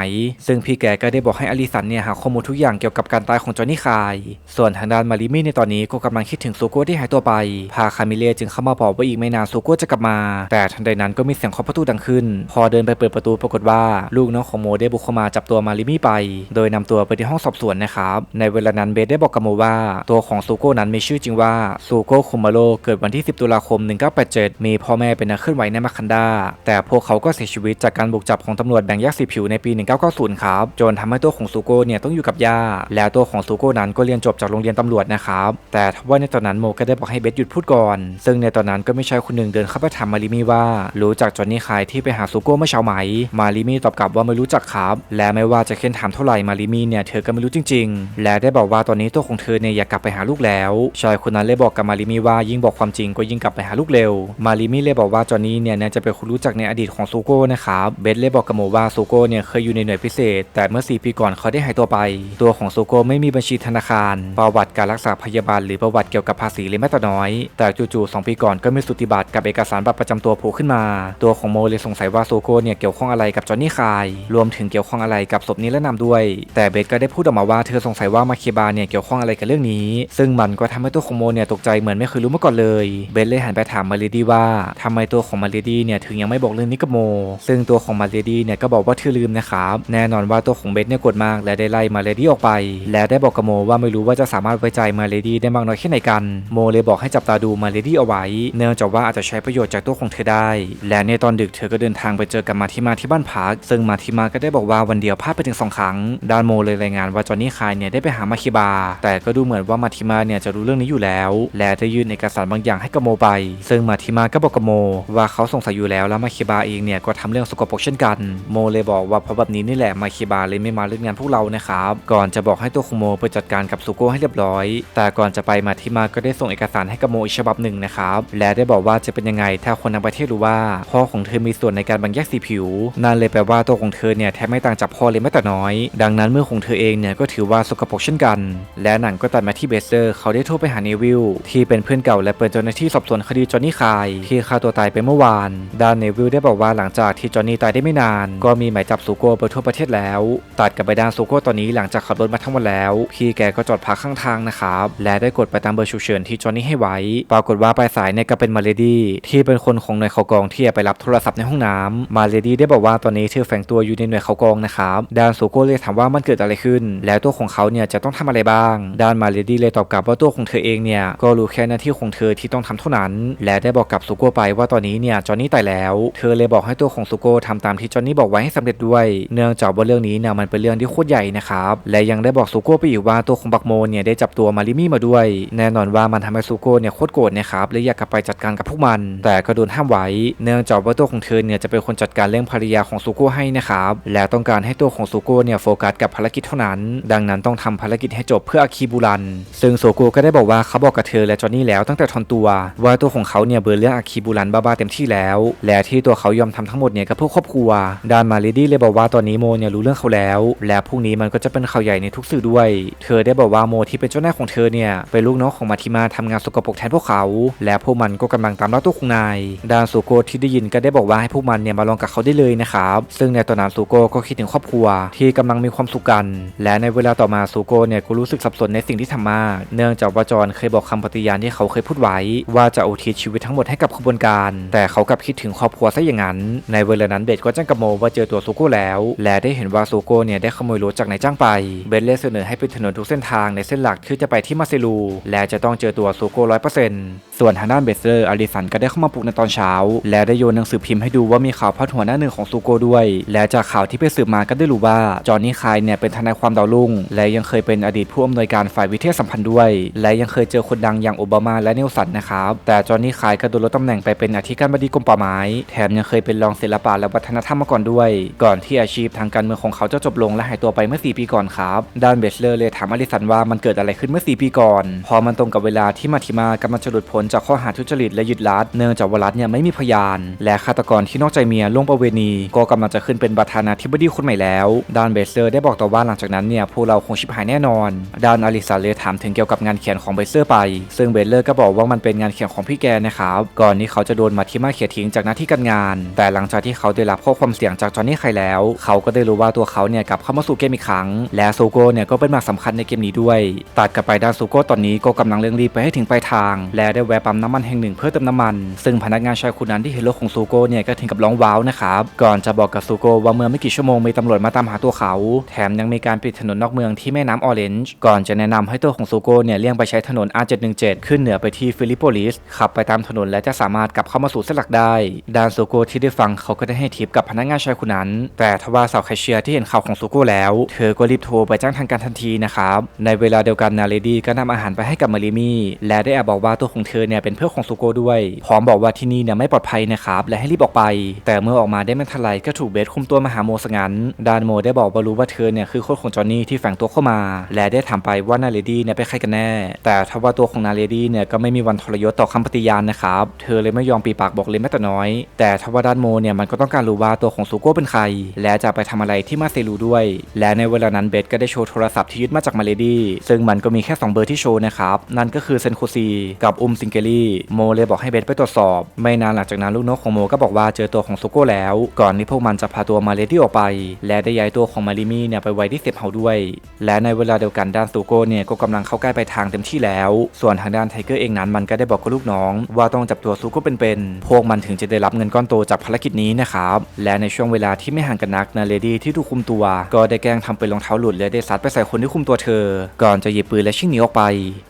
A: ซึ่งพี่แกก็ได้บอกให้อลิสันเนี่ยหาข้อมูลทุกอย่างเกี่ยวกับการตายของจอห์นนี่คาย ส่วนทางด้านมาริมี่ในตอนนี้ก็กำลังคิดถึงซูโก้ที่หายตัวไป พาคามิเล่จึงเข้ามาบอกว่าอีกไม่นานซูโก้จะกลับมา แต่ทันใดนั้นก็มีเสียงเคาะประตูดังขึ้น พอเดินไปเปิดประตูปรากฏว่าลูกน้องของโมได้บุกเข้ามาจับตัวมาริมี่ไป โดยนำตัวไปที่ห้องสอบสวนนะครับในเวลานั้นเบสได้บอกกับโมว่า ตัวของซูโก้นั้นมีชื่อจริงว่าซูโก้คุมาโรเกิดวันที่ 10 ตุลาคม 1987 มีพ่อแม่เป็นนักเคลื่อนไหวในมาคันดาแต่พวกเขาก็เสียชีวิตจากการบุกจับของตำรวจแบ่งแยกสีผิวในปี 1990 ครับจนทำให้ตัวของซูโก้เนี่ยต้องอยู่กับย่าแล้วตัวของซูโก้นั้นก็เรียนจบจากโรงเรียนตำรวจนะครับแต่ทว่าในตอนนั้นโมก็ได้บอกให้เบสหยุดพูดก่อนซึ่งในตอนนั้นก็มีชายคนหนึ่งเดินเข้าไปถามมาริมี่ว่า รู้จักจอห์นนี่คายที่ไปหาซูโก้เมื่อเช้าไหม มาริมี่ตอบกลับว่าไม่รู้จักครับ และไม่ว่าจะเค้นถามเท่าไหร่มาริมี่เนี่ยเธอก็ไม่รู้จริง ๆ และได้บอกว่าตอนนี้ตัวของเธอเนี่ยอยากกลับไปหาลูกแล้วชายคนนั้นเลยบอกกับมาริมี่ว่ายิ่งบอกความจริงก็ยิ่งกลับไปหาลูกเร็ว มาริมี่เลยบอกว่าจอห์นนี่เนี่ยน่าจะเป็นคนรู้จักในอดีตของซูโก้นะครับเบสเลยบอกกับโมว่าซูโก้เนี่ยเคยอยู่ในหน่วยพิเศษ แต่เมื่อ 4 ปีก่อนเขาได้หายตัวไป ตัวของซูโก้ไม่มีบัญชีธนาคาร ประวัติการรักษาพยาบาลหรือประวัติเกี่ยวกับภาษีเลยแม้แต่น้อย แต่จู่ๆ2ปีก่อนก็มีสุติบัตรกับเอกสารบัตรประจำตัวโผล่ขึ้นมา ตัวของโมเลยสงสัยว่าโซโกเนี่ยเกี่ยวข้องอะไรกับจอห์นนี่คาย รวมถึงเกี่ยวข้องอะไรกับศพนี้และนำด้วย แต่เบสก็ได้พูดออกมาว่าเธอสงสัยว่ามาเคบาเนี่ยเกี่ยวข้องอะไรกับเรื่องนี้ ซึ่งมันก็ทำให้ตัวของโมเนี่ยตกใจเหมือนไม่เคยรู้มาก่อนเลยเบสเลยหันไปถามมาเลดี้ว่าทำไมตัวของมาเลดี้เนี่ยถึงยังไม่บอกเรื่องนี้กับโม ซึ่งตัวของมาเลดี้เนี่ยก็บอกว่าเธอลืมนะครับแน่นอนว่าตัวของเบสเนี่ยโกรธมากและได้ไล่มาเลดี้ออกไป และได้บอกกับโมว่าไม่รู้ว่าจะสามารถไว้ใจมาเลดี้ได้มากน้อยแค่ไหนกัน โมเลยบอกให้จับตาดูมาเลดี้เอาไว้ เนื่องจากว่าอาจจะใช้ประโยชน์จากตัวของเธอได้ และในตอนดึกเธอก็เดินทางไปเจอกับมาทิมาที่บ้านพัก ซึ่งมาทิมาก็ได้บอกว่าวันเดียวพลาดไปถึงสองครั้ง ดานโมเลยรายงานว่าจอห์นนี่คายเนี่ยได้ไปหามาคิบา แต่ก็ดูเหมือนว่ามาทิมาเนี่ยจะรู้เรื่องนี้อยู่แล้ว และได้ยื่นเอกสารบางอย่างให้กับโมไป ซึ่งมาทิมาก็บอกกับโม ว่าเขาสงสัยอยู่แล้วแล้วมาคิบาเองเนี่ยก็ทำเรื่องสกปรกเช่นกัน โมเลยบอกว่าเพราะแบบนี้นี่แหละมาคิบาเลยไม่มาเล่นงานพวกเรานะครับ ก่อนจะบอกให้ตัวคุโมไปจัดการกับซูโก้ให้เรียบร้อย แต่ก่อนจะไปมาทิมาก็ได้ส่งเอกสารให้กับโมอีกฉบับหนึ่งนะครับ และได้บอกว่าจะเป็นยังไงถ้าคนทั้งประเทศรู้ว่า พ่อของเธอมีส่วนในการแบ่งแยกสีผิว นั่นเลยแปลว่าตัวของเธอเนี่ยแทบไม่ต่างจากพ่อเลยแม้แต่น้อย ดังนั้นเมื่อของเธอเองเนี่ยก็ถือว่าสกปรกเช่นกัน และหนังก็ตัดมาที่เบสเซอร์เขาได้โทรไปหาเนวิลที่เป็นเพื่อนเก่าและเป็นเจ้าหน้าที่สอบสวนคดีจอห์นนี่คายที่ฆ่าตัวตายไปเมื่อวานด้านเนวิลได้บอกว่าหลังจากที่จอห์นนี่ตายได้ไม่นาน ก็มีหมายจับซูโก้ไปทั่วประเทศแล้ว ตัดกับไปด้านซูโก้ตอนนี้หลังจากขับรถมาทั้งวันแล้ว พี่แกก็จอดพักข้างทางนะครับและได้กดไปตามเบอร์ฉุกเฉินที่จอห์นนี่ให้ไว้ ปรากฏว่าปลายสายเนี่ยก็เป็นมาเลดี้ที่เป็นคนของหน่วยเขากองที่ไปรับโทรศัพท์ในห้องน้ำมาเลดี้ได้บอกว่าตอนนี้เธอแฝงตัวอยู่ในหน่วยเขากองนะครับดานซูโกเลยถามว่ามันเกิดอะไรขึ้น แล้วตัวของเขาเนี่ยจะต้องทำอะไรบ้าง ดานมาเลดี้เลยตอบกลับว่าตัวของเธอเองเนี่ยก็รู้แค่หน้าที่ของเธอที่ต้องทำเท่านั้น และได้บอกกับซูโกไปว่าตอนนี้เนี่ยจอนนี่ตายแล้ว เธอเลยบอกให้ตัวของซูโก้ทำตามที่จอนนี่บอกไว้ให้สำเร็จด้วย เนื่องจากว่าเรื่องนี้เนี่ยมันเป็นเรื่องที่โคตรใหญ่นะครับและยังได้บอกซูโกไปอีกว่าตัวของบักโมเนี่ยได้จับตัวมาริมี่มาด้วย แน่นอนว่ามันทำให้ซูโก้เนี่ยโคตรโกรธนะครับและอยากกลับไปจัดการกับพวกมัน แต่ก็โดนห้ามไว้ เนื่องจากว่าตัวของเธอเนี่ยจะเป็นคนจัดการเรื่องภรรยาของซูโก้ให้นะครับ และต้องการให้ตัวของซูโก้เนี่ยโฟกัสกับภารกิจเท่านั้น ดังนั้นต้องทำภารกิจให้จบเพื่ออาคีบุรัน ซึ่งโซโก้ก็ได้บอกว่าเขาบอกกับเธอและจอห์นนี่แล้วตั้งแต่ทอนตัว ว่าตัวของเขาเนี่ยเบื่อเรื่องอาคีบุรันบ้าๆเต็มที่แล้ว และที่ตัวเขายอมทำทั้งหมดเนี่ยก็เพื่อครอบครัวดานมาลิดี้เลยบอกว่าตอนนี้โมเนี่ยรู้เรื่องเขาแล้ว และพรุ่งนี้มันก็จะเป็นข่าวใหญ่ในทุกสื่อด้วย เธอได้บอกว่าโมที่เป็นเจ้านาของเธอเนี่ยเป็นลูกน้องของมาทิมาทำงานสกปรกแทนพวกเขาและพวกมันก็กำลังตามล่าตัวคุงนายดานซูโกที่ได้ยินก็ได้บอกว่าให้พวกมันเนี่ยมาลองกับเขาได้เลยนะครับซึ่งในตอนนั้นซูโกก็คิดถึงครอบครัว ที่กำลังมีความสุขกัน และในเวลาต่อมาซูโกเนี่ยก็รู้สึกสับสนในสิ่งที่ทำมากเนื่องจากว่าจอนเคยบอกคำปฏิญาณที่เขาเคยพูดไว้ ว่าจะอุทิศชีวิตทั้งหมดให้กับขบวนการ แต่เขากลับคิดถึงครอบครัวซะอย่างนั้น ในเวลานั้นเบสก็แจ้งกับโมว่าเจอตัวซูโกแล้ว และได้เห็นว่าซูโกเนี่ยได้ขโมยรถจากนายจ้างไปเบสเลยเสนอให้ปิดถนนทุกเส้นทางในเส้นหลักที่จะไปที่มาเซลูและจะต้องเจอตัวซูโกร้อยเปอร์เซ็นต์ส่วนทางด้านเบสเลอร์อลิสันก็ได้เข้ามาปลุกในตอนเช้า และได้โยนหนังสือพิมพ์ให้ดูว่ามีข่าวพาดหัวหน้าหนึ่งของซูโกด้วย และจากข่าวที่ไปสืบมาก็ได้รู้ว่าจอห์นนี่คายเนี่ยเป็นทนายความดาวรุ่ง และยังเคยเป็นอดีตผู้อำนวยการฝ่ายวิเทศสัมพันธ์ด้วย และยังเคยเจอคนดังอย่างโอบามาและเนลสันนะครับแต่จอห์นนี่คายก็โดนลดตำแหน่งไปเป็นอธิการบดีกรมป่าไม้ แถมยังเคยเป็นรองศิลปะและวัฒนธรรมมาก่อนด้วย ก่อนที่อาชีพทางการเมืองของเขาจะจบลงและหายตัวไปเมื่อ 4 ปีก่อนครับด้านเบสเลอร์เลยถามอลิสันว่ามันเกิดอะไรขึ้นเมื่อ 4 ปีก่อน พอมันตรงกับเวลาที่มาธิมากำลังจะหลุดพ้นจากข้อหาทุจริตและยึดรัฐเนื่องจากวารัฐเนี่ยไม่มีพยาน และฆาตกรที่นอกใจเมียล่วงประเวณี ก็กำลังจะขึ้นเป็นประธานาธิบดีคนใหม่แล้วดานเบสเลอร์ได้บอกต่อว่าหลังจากนั้นเนี่ยพวกเราคงชิบหายแน่นอนดานอลิสันเลยถามถึงเกี่ยวกับงานเขียนของเบสเลอร์ไป ซึ่งเบสเลอร์ก็บอกว่ามันเป็นงานเขียนของพี่แกนะครับก่อนที่เขาจะโดนมาธิมาเขียทิ้งจากหน้าที่การงาน แต่หลังจากที่เขาได้รับข้อความเสียงจากจอห์นนี่ไคแล้ว เขาก็ได้รู้ว่าตัวเขาเนี่ยกลับเข้ามาสู่เกมอีกครั้ง และซูโก้เนี่ยก็เป็นหมากสำคัญในเกมนี้ด้วย ตัดกลับไปด้านซูโก้ตอนนี้ก็กำลังเร่งรีบไปให้ถึงปลายทาง และได้แวะปั๊มน้ำมันแห่งหนึ่งเพื่อเติมน้ำมัน ซึ่งพนักงานชายคนนั้นที่เห็นรถของซูโก้เนี่ยก็ถึงกับร้องว้าวนะครับ ก่อนจะบอกกับซูโก้ว่าเมื่อไม่กี่ชั่วโมงมีตำรวจมาตามหาตัวเขา แถมยังมีการปิดถนนนอกเมืองที่แม่น้ำออเรนจ์ก่อนจะแนะนำให้ตัวของซูโก้เนี่ยเลี่ยงไปใช้ถนน R717 ขึ้นเหนือไปที่ฟิลิปโปลิสขับไปตามถนนและจะสามารถกลับเข้ามาสู่เส้นหลักได้ดานซูโก้ที่ได้ฟังเขาก็ได้ให้ทิปกับพนักงานชายคนนั้น แต่ทว่าสาวแคชเชียร์ที่เห็นข่าวของซูโก้แล้ว เธอก็รีบโทรไปแจ้งทางการทันทีนะครับในเวลาเดียวกันนาเลดี้ก็นำอาหารไปให้กับมาริมี่และได้แอบบอกว่าตัวของเธอเนี่ยเป็นเพื่อนของซูโกด้วย พร้อมบอกว่าที่นี่เนี่ยไม่ปลอดภัยนะครับและให้รีบออกไป แต่เมื่อออกมาได้ไม่ทันไรก็ถูกเบสคุมตัวมาหาโมซะงั้นดานโมได้บอกว่ารูว่าเธอเนี่ยคือคนของจอห์นนี่ที่แฝงตัวเข้ามา และได้ถามไปว่านาเลดี้เนี่ยเป็นใครกันแน่ แต่ทว่าตัวของนาเลดี้เนี่ยก็ไม่มีวันทรยศต่อคำปฏิญาณนะครับ เธอเลยไม่ยอมปีปากบอกเลยแม้แต่น้อย แต่ทว่าด้านโมเนี่ยมันก็ต้องการรู้ว่าตัวของซูโก้เป็นใคร และจะไปทำอะไรที่มาเซลูด้วย และในเวลานั้นเบสก็ได้โชว์โทรศัพท์ที่ยึดมาจากมาเลดี้ซึ่งมันก็มีแค่ 2 เบอร์ที่โชว์นะครับนั่นก็คือเซนโคซีกับอุมซิงเกลี่โมเลยบอกให้เบสไปตรวจสอบ ไม่นานหลังจากนั้นลูกนกของโมก็บอกว่าเจอตัวของซูโก้แล้ว ก่อนที่พวกมันจะพาตัวมาเลดี้ออกไป และได้ย้ายตัวของมาริมี่เนี่ยไปไว้ที่เซฟเฮาด้วย และในเวลาเดียวกันด้านซูโก้เนี่ยก็กำลังเข้าใกล้ไปทางเต็มที่แล้ว ส่วนทางด้านไทเกอร์เองนั้นมันก็ได้บอกกับลูกน้อง ว่าต้องจับตัวซูโก้เป็นๆพวกมันถึงจะได้รับเงินก้อนโตจากภารกิจนี้นะครับและในช่วงเวลาที่ไม่ห่างกันนักนาเลดี้ที่ถูกคุมตัว ก็ได้แกล้งทำเป็นรองเท้าหลุดและได้ซัดไปใส่คนที่คุมตัวเธอ ก่อนจะหยิบปืนและชิ่งหนีออกไป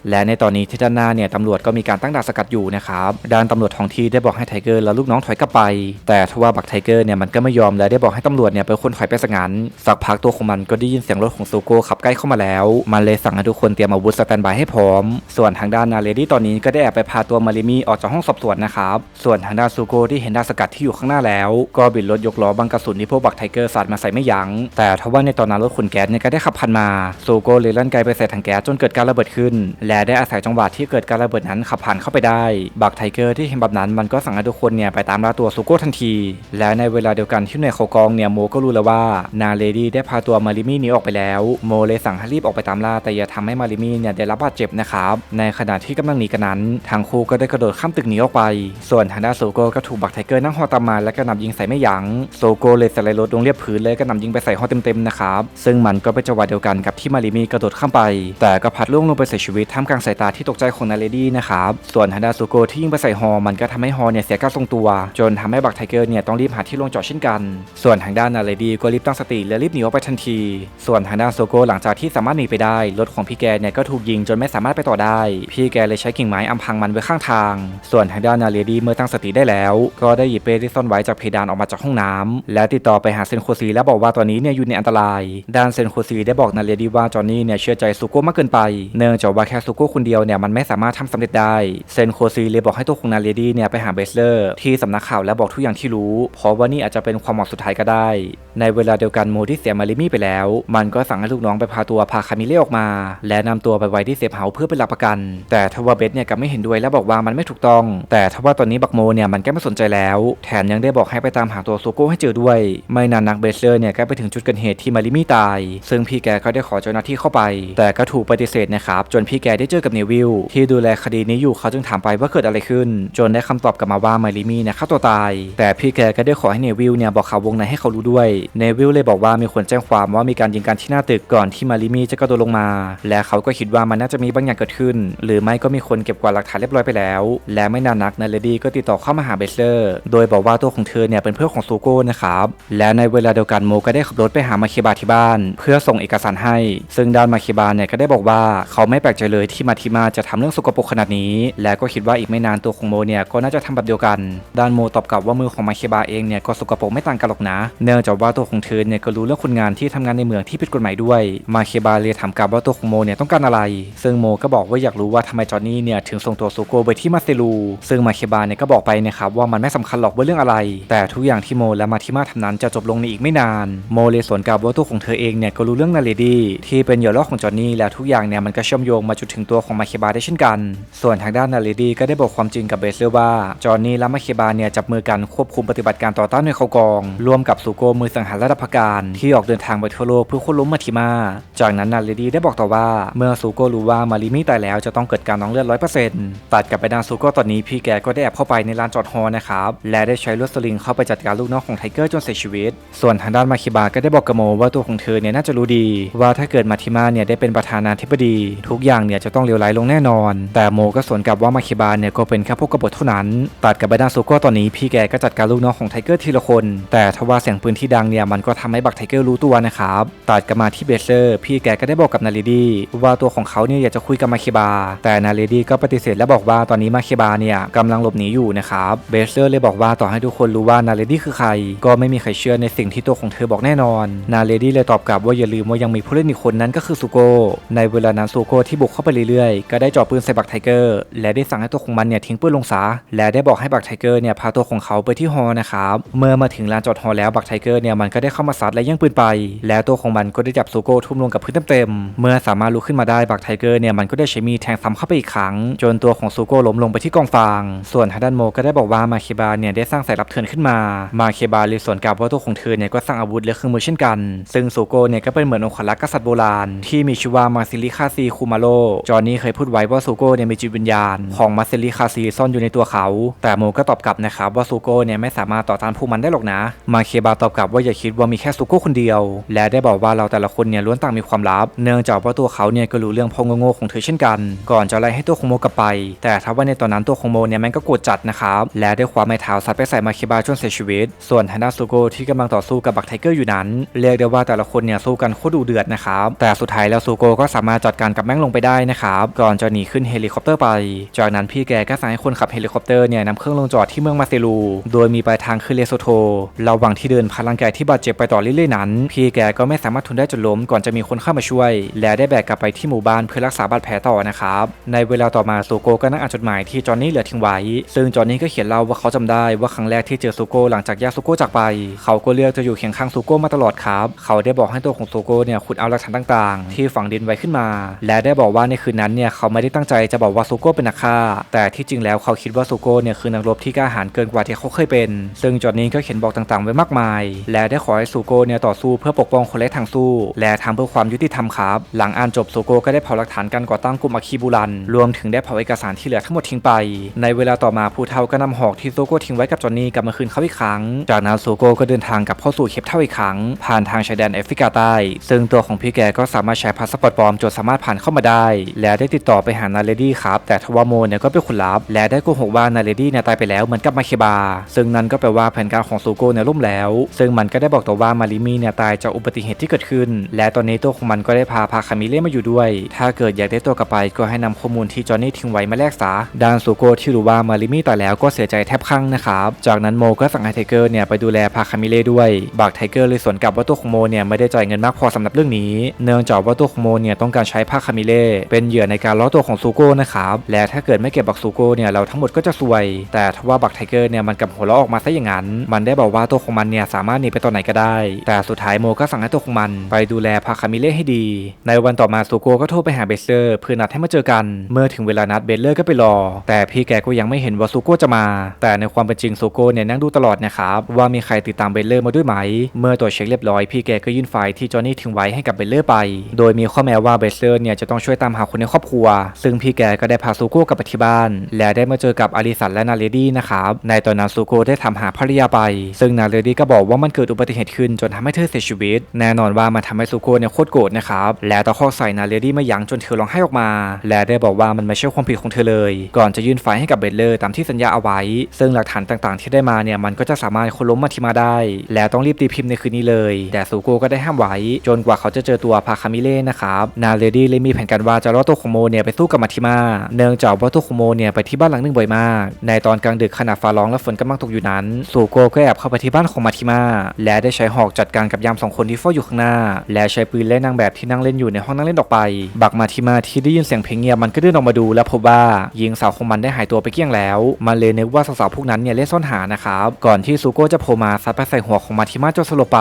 A: และในตอนนี้ที่ด้านหน้าเนี่ยตำรวจก็มีการตั้งด่านสกัดอยู่นะครับด้านตำรวจท้องที่ได้บอกให้ไทเกอร์และลูกน้องถอยกลับไป แต่ทว่าบักไทเกอร์เนี่ยมันก็ไม่ยอมและได้บอกให้ตำรวจเนี่ยเป็นคนถอยไปซะงั้นสักพักตัวของมันก็ได้ยินเสียงรถของซูโก้ขับใกล้เข้ามาแล้ว มันเลยสั่งให้ทุกคนเตรียมอาวุธสแตนบายให้พร้อม ส่วนทางด้านนาเลดี้ตอนนี้ก็ได้แอบไปพาตัวมาริมี่ออกจากห้องสอบสวนนะครับส่วนทางด้านซูโก้ที่เห็นดาสกัดที่อยู่ข้างหน้าแล้ว ก็บิดรถยกล้อบังกระสุนที่พวกบักไทเกอร์สาดมาใส่ไม่ยัง้งแต่ทว่าในตอนนั้นรถขนแก๊สเนี่ยก็ได้ขับผ่านมาซูโก้เลยลั่นไกไปใส่ถังแก๊สจนเกิดการระเบิดขึ้น และได้อาศัยจังหวะที่เกิดการระเบิดนั้นขับผ่านเข้าไปได้บักไทเกอร์ที่เห็นแบบนั้นมันก็สั่งให้ทุกคนเนี่ยไปตามล่าตัวซูโก้ทันที และในเวลาเดียวกันที่ในเขากองเนี่ยโมก็รู้แล้วว่านาเลดี้ได้พาตัวมาริมี่หนีออกไปแล้วโมเลยสั่งให้รีบออกไปตามล่าแต่อย่าทำให้มาริมี่เนี่ยได้รับบาดเจ็บนะครับในขณะที่กำลังหนีกันนั้นทางคู่ก็ได้กระโดดข้ามตึกหนีออกไป ส่วนทางด้านซูโก้ก็ถูกบักไทเกอร์นั่งฮอตามมาและก็นำยิงใส่ไม่ยัง้งโซโก้เลยสไลด์รถลงเรียบพื้นเลยก็นำยิงไปใส่ฮอเต็มๆนะครับซึ่งมันก็เป็นจังหวะเดียวกันกับที่มาริมี่กระโดดข้ามไป แต่ก็พัดล่วงลงไปเสียชีวิตท่ามกลางสายตาที่ตกใจของนาเลดี้นะครับส่วนทางด้าซูโกที่ยิงไปใส่ฮอมันก็ทำให้ฮอเนี่ยเสียการทรงตัว จนทำให้บักไทเกอร์เนี่ยต้องรีบหาที่ลงจอดเช่นกัน ส่วนทางด้านนาเลดีก็รีบตั้งสติและรีบหนีออกไปทันที ส่วนทางด้านโซโกหลังจากที่สามารถหนีไปได้ รถของพี่แกเนี่ยก็ถูกยิงจนไม่สามารถไปต่อได้ พี่แกเลยใช้กิ่งไม้อำพังมันไว้ข้างทาง ส่วนทางด้านนาเลดีเมื่อตั้งสติได้แล้ว ก็ได้หยิบเป้ที่ซ่อนไว้จากเพดานออกมาจากห้องน้ำและติดต่อไปหาเซนโคซีและบอกว่าตอนนี้เนี่ยอยู่ในอันตราย ด้านเซนโคซีได้บอกนาเลดีว่าจอนนี่เนี่ยเชื่อใจซูโกมากเกินไป เนื่องจากว่าแค่ซูโกคนเดียวเนี่ยมันไม่สามารถทำสำเร็จได้เซนโคซีเลยบอกให้ตัวของนาเลดี้เนี่ยไปหาเบสเลอร์ที่สำนักข่าวและบอกทุกอย่างที่รู้ เพราะว่านี่อาจจะเป็นความหวังสุดท้ายก็ได้ ในเวลาเดียวกันโมที่เสียมาริมี่ไปแล้ว มันก็สั่งให้ลูกน้องไปพาตัวพาคามิเล่ออกมา และนำตัวไปไว้ที่เซฟเฮาส์เพื่อเป็นหลักประกัน แต่ทว่าเบสเนี่ยกลับไม่เห็นด้วยและบอกว่ามันไม่ถูกต้อง แต่ทว่าตอนนี้บักโมเนี่ยมันก็ไม่สนใจแล้ว แถมยังได้บอกให้ไปตามหาตัวซูโก้ให้เจอด้วย ไม่นานนักเบสเลอร์เนี่ยก็ไปถึงจุดเกิดเหตุที่มาริมี่ตาย ซึ่งพี่แกก็ได้ขอเจ้าหน้าที่เข้าไป แต่ก็ถูกปฏิเสธนะครับจนพี่แกได้เจอกับเนวิลที่ดูแลคดีนี้อยู่เขาจึงถามไปว่าเกิดอะไรขึ้น จนได้คำตอบกลับมาว่ามาริมีเนี่ยฆ่าตัวตาย แต่พี่แกก็ได้ขอให้เนวิลเนี่ยบอกข่าววงในให้เขารู้ด้วย เนวิลเลยบอกว่ามีคนแจ้งความว่ามีการยิงกันที่หน้าตึกก่อนที่มาริมีจะกระโดดลงมา และเขาก็คิดว่ามันน่าจะมีบางอย่างเกิดขึ้น หรือไม่ก็มีคนเก็บกวาดหลักฐานเรียบร้อยไปแล้ว และไม่นานนักนาเลดี้ก็ติดต่อเข้ามาหาเบสเลอร์ โดยบอกว่าตัวของเธอเนี่ยเป็นเพื่อนของซูโก้นะครับ และในเวลาเดียวกันโมก็ได้ขับรถไปหามาคิบาที่บ้าน เพื่อส่งเอกสารให้ ซึ่งด้านมาคิบาเนี่ยก็ได้บอกว่าเขาไม่แปลกใจเลยที่มาทิมาจะทำเรื่องสกปรกขนาดนี้และก็คิดว่าอีกไม่นานตัวของโมเนี่ยก็น่าจะทำแบบเดียวกัน ด้านโมตอบกลับว่ามือของมาเคบาเองเนี่ยก็สกปรกไม่ต่างกันหรอกนะ เนื่องจากว่าตัวของเธอเนี่ยก็รู้เรื่องคนงานที่ทำงานในเมืองที่ผิดกฎหมายด้วย มาเคบาเลยถามกลับว่าตัวของโมเนี่ยต้องการอะไร ซึ่งโมก็บอกว่าอยากรู้ว่าทำไมจอห์นนี่เนี่ยถึงส่งตัวซูโกไปที่มาเซลู ซึ่งมาเคบาเนี่ยก็บอกไปนะครับว่ามันไม่สำคัญหรอกว่าเรื่องอะไร แต่ทุกอย่างที่โมและมาทิมาทำนั้นจะจบลงในอีกไม่นาน โมเลยสวนกลับว่าตัวของเธอเองเนี่ยก็รู้เรื่องนาเลดี้ที่เป็นเหยื่อล่อของจอนนี่และทุกอย่างเนี่ยมันก็เชื่อมโยงมาจุดถึงตัวของมาคิบาได้เช่นกัน ส่วนทางด้านนาเลดี้ก็ได้บอกความจริงกับเบสเลว่า จอห์นี่และมาคิบาเนี่ยจับมือกันควบคุมปฏิบัติการต่อต้านในเขากอง ร่วมกับซูโกมือสังหารระดับพกการที่ออกเดินทางไปทั่วโลกเพื่อค้นล้มมาทิมา จากนั้นนาเลดี้ได้บอกต่อว่า เมื่อซูโกรู้ว่ามาริมิตายแล้วจะต้องเกิดการน้องเลือดร้อยเปอร์เซ็นต์ตัดกลับไปดานซูโกตอนนี้พี่แกก็ได้แอบเข้าไปในลานจอดฮอนะครับและได้ใช้ลวดสลิงเข้าไปจัดการลูกน้องของไทเกอร์จนเสียชีวิต ส่วนทางด้านมาคิบาก็ได้บอกกับโมว่าตัวของเธอเนี่ยน่าจะรู้ดี ว่าถ้าเกิดมาทิมาเนี่ยได้เป็นประธานาธิบดี ทุกอย่างเนี่ยจะต้องเลวร้ายลงแน่นอน แต่โมก็สวนกลับว่ามาคิบาเนี่ยก็เป็นแค่พวกกบฏเท่านั้น ตัดกับไปด้านซูโกตอนนี้พี่แกก็จัดการลูกน้องของไทเกอร์ทีละคน แต่ทว่าเสียงปืนที่ดังเนี่ยมันก็ทำให้บักไทเกอร์รู้ตัวนะครับ ตัดกับมาที่เบเซอร์ พี่แกก็ได้บอกกับนาลีดีว่าตัวของเขาเนี่ยอยากจะคุยกับมาคิบา แต่นาลีดีก็ปฏิเสธและบอกว่าตอนนี้มาคิบาเนี่ยกำลังหลบหนีอยู่นะครับ เบเซอร์เลยบอกว่าต่อให้ทุกคนรู้ว่านาเลดี้คือใคร ก็ไม่มีใครเชื่อในสิ่งที่ตัวของเธอบอกแน่นอน นาเลดี้เลยตอบกลับว่าอย่าลืมว่ายังมีผู้เล่นอีกคนนั้นก็คือซูโกในเวลานั้นซูโกที่บุกเข้าไปเรื่อยๆก็ได้จ่อปืนใส่บักไทเกอร์และได้สั่งให้ตัวของมันเนี่ยทิ้งปืนลงซะและได้บอกให้บักไทเกอร์เนี่ยพาตัวของเขาไปที่ฮอนะครับเมื่อมาถึงลานจอดฮอแล้วบักไทเกอร์เนี่ยมันก็ได้เข้ามาซัดและย่งปืนไป แล้วตัวของมันก็ได้จับซูโกทุ่มลงกับพื้นเต็มๆเมื่อสามารถลุกขึ้นมาได้บักไทเกอร์เนี่ยมันก็ได้ใช้มีดแทงซ้ำเข้าไปอีกครั้ง จนตัวของซูโกล้มลงไปที่กองฟาง ส่วนทาด้านโมก็ได้บอกว่ามาเคบาเนี่ยได้สร้างสายลับเถื่อนขึ้นมา มาเคบาเลยสวนกลับว่าตัวของเธอเนี่ยก็สร้างอาวุธและเครื่องมือเช่นกัน ซึ่งซูโกเนี่ยก็เป็นเหมือนองครักษ์กษัตริย์โบราณ ที่มีชื่อว่ามาซิลิคาซีคูมาโรจอนนี่เคยพูดไว้ว่าซูโกเนี่ยมีจิตวิญญาณของมาเซลิคาซีซ่อนอยู่ในตัวเขา แต่โมก็ตอบกลับนะครับว่าซูโกเนี่ยไม่สามารถต่อต้านพวกมันได้หรอกนะ มาเคบาตอบกลับว่าอย่าคิดว่ามีแค่ซูโกคนเดียว และได้บอกว่าเราแต่ละคนเนี่ยล้วนต่างมีความลับ เนื่องจากว่าตัวเขาเนี่ยก็รู้เรื่องพองโง่ของเธอเช่นกัน ก่อนจะไล่ให้ตัวของโมกลับไป แต่ถ้าว่าในตอนนั้นตัวของโมเนี่ยแม่งก็โกรธจัดนะครับ และได้ความไม้เท้าซัดไปใส่มาเคบาจนเสียชีวิต ส่วนทางด้าซูโกที่กำลังต่อสู้กับบักไทเกอร์อยู่นั้น เรียกได้ว่าแต่ละคนเนี่ยสู้กันโคตรดุเดือดนะครับ แต่สุดท้ายแล้วซูโกก็สามารถจัดการกับแม่งลงไปได้นะครับ ก่อนจะหนีขึ้นเฮลิคอปเตอร์ไปจากนั้นพี่แกก็สั่งให้คนขับเฮลิคอปเตอร์เนี่ยนำเครื่องลงจอดที่เมืองมาเซลู โดยมีปลายทางคือเลโซโทระหว่างที่เดินพาร่างกายที่บาดเจ็บไปต่อเรื่อยๆนั้น พี่แกก็ไม่สามารถทนได้จนล้มก่อนจะมีคนเข้ามาช่วย และได้แบกกลับไปที่หมู่บ้านเพื่อรักษาบาดแผลต่อนะครับ ในเวลาต่อมาซูโกก็นั่งอ่านจดหมายที่จอห์นนี่เหลือทิ้งไว้ ซึ่งจอห์นนี่ก็เขียนเล่าว่าเขาจำได้ว่าครั้งแรกที่เจอซูโกหลังจากญาซูโกจากไป เขาก็เลือกจะอยู่เคียงข้างซูโกมาตลอดครับ เขาได้บอกให้ตัวของซูโกเนี่ยขุดเอาหลักฐานต่าง ๆ ที่ฝังดินไว้ขึ้นมา และได้บอกว่าในคืนนั้นเนี่ยเขาไม่ได้ตั้งใจจะบอกว่าซูโกเป็นนักฆ่า แต่ที่จริงแล้วเขาคิดว่าซูโกเนี่ยคือนักรบที่กล้าหาญเกินกว่าที่เขาเคยเป็น ซึ่งจอห์นนี่ก็เขียนบอกต่างๆ ไว้มากมาย และได้ขอให้ซูโกเนี่ยต่อสู้เพื่อปกป้องคนเล็กทางสู้ และทำเพื่อความยุติธรรมครับ หลังอ่านจบซูโกก็ได้เผาหลักฐานการก่อตั้งกลุ่มอาคีบุรัน รวมถึงได้เผาเอกสารที่เหลือทั้งหมดทิ้งไป ในเวลาต่อมาผู้เฒ่าก็นำหอกที่ซูโกทิ้งไว้กับจอห์นนี่กลับมาคืนเขาอีกครั้ง จากนั้นซูโกก็เดินทางกลับเข้าสู่เคปเท่าอีกครั้ง ผ่านทางชายแดนแอฟริกาใต้ ซึ่งตัวของพี่แกก็สามารถใช้พาสปอร์ตปลอมจนสามารถผ่านเข้ามาได้ และได้ติดต่อไปหานาเลดี้ครับแต่ทววาโมเนี่ยก็เป็นคนลับ และได้โกหกว่านาเลดี้เนี่ยตายไปแล้วเหมือนกับมาเคบา ซึ่งนั่นก็แปลว่าแผนการของซูโกเนี่ยล่มแล้ว ซึ่งมันก็ได้บอกต่อว่ามาริมีเนี่ยตายจากอุบัติเหตุที่เกิดขึ้น และตอนนี้ตัวของมันก็ได้พาพาคามิเล่มาอยู่ด้วย ถ้าเกิดอยากได้ตัวกลับไปก็ให้นำข้อมูลที่จอห์นนี่ทิ้งไว้มาแลกซะด้านซูโกที่รู้ว่ามาริมีตายแล้วก็เสียใจแทบคลั่งนะครับจากนั้นโมก็สั่งให้ไทเกอร์เนี่ยไปดูแลพาคามิเล่ด้วยบักไทเกอร์เลยสวนกลับว่าตัวของโมเนี่ยไม่ได้จ่ายเงินมากพอสำหรับเรื่องนี้ เนื่องจากว่าตัวของโมเนี่ยต้องการใช้พาคามิเล่เป็นเหยื่อในการล้อตัวของซูโก้นะครับและถ้าเกิดไม่เก็บบักซูโกเนี่ยเราทั้งหมดก็จะซวย แต่ถ้าว่าบักไทเกอร์เนี่ยมันกลับหัวเราะออกมาซะอย่างนั้น มันได้บอกว่าตัวของมันเนี่ยสามารถหนีไปตอนไหนก็ได้ แต่สุดท้ายโมก็สั่งให้ตัวของมัน ไปดูแลพาคามิเล่ให้ดี ในวันต่อมาซูโกก็โทรไปหาเบสเลอร์เพื่อนัดให้มาเจอกัน เมื่อถึงเวลานัดเบสเลอร์ก็ไปรอ แต่พี่แกก็ยังไม่เห็นว่าซูโกจะมา แต่ในความเป็นจริงซูโกเนี่ยนั่งดูตลอดนะครับว่ามีใครติดตามเบสเลอร์มาด้วยไหม เมื่อตัวจเช็คเรียบร้อยพี่แกก็ยื่นไฟล์ที่จอห์นนี่ทิ้งไว้ให้กับเบสเลอร์ไป โดยมีข้อแม้ว่าเบสเลอร์เนี่ยจะต้องช่วยตามหาคนในครอบครัว ซึ่งพี่แกก็ได้พาซูโกโก้กลับไปที่บ้าน และได้มาเจอกับอาริสันและนาเรดี้นะครับในตอนนั้นซูโก้ได้ถามหาภรรยาไป ซึ่งนาเรดี้ก็บอกว่ามันเกิดอุบัติเหตุขึ้นจนทำให้เธอเสียชีวิต แน่นอนว่ามันทำให้ซูโก้เนี่ยโคตรโกรธนะครับและตะคอกใส่นาเรดี้ไม่ยั้งจนเธอร้องไห้ออกมา และได้บอกว่ามันไม่ใช่ความผิดของเธอเลย ก่อนจะยื่นไฟให้กับเบดเลอร์ตามที่สัญญาเอาไว้ ซึ่งหลักฐานต่างๆ ที่ได้มาเนี่ยมันก็จะสามารถคนล้มมาทิมาได้ และต้องรีบตีพิมพ์ในคืนนี้เลย แต่ซูโก้ก็ได้ห้ามไว้ จนกว่าเขาจะเจอตัวพาคามิเล่นะครับนาเรดี้เลยมีแผนการว่าจะล่อตัวของโมเนี่ยไปสู้กับมาทิมา เนื่องจากว่าตัวของโมเนี่ยไปที่บ้านหลังหนึงบ่อยมากในตอนกลางดึกขณะฟ้าร้องและฝนกำลังตกอยู่นั้นซูโกก็แอบเข้าไปที่บ้านของมาทิมา และได้ใช้หอกจัดการกับยามสองคนที่เฝ้าอยู่ข้างหน้า และใช้ปืนและนางแบบที่นั่งเล่นอยู่ในห้องนั่งเล่นออกไป บักมาทิมาที่ได้ยินเสียงเพลงเงียบมันก็เดินออกมาดูและพบว่าหญิงสาวของมันได้หายตัวไปเกลี้ยงแล้ว มันเลยนึกว่าสาวๆพวกนั้นเนี่ยเล่นซ่อนหานะครับก่อนที่ซูโกจะโผล่มาซัดไปใส่หัวของมาทิมาจนสลบไป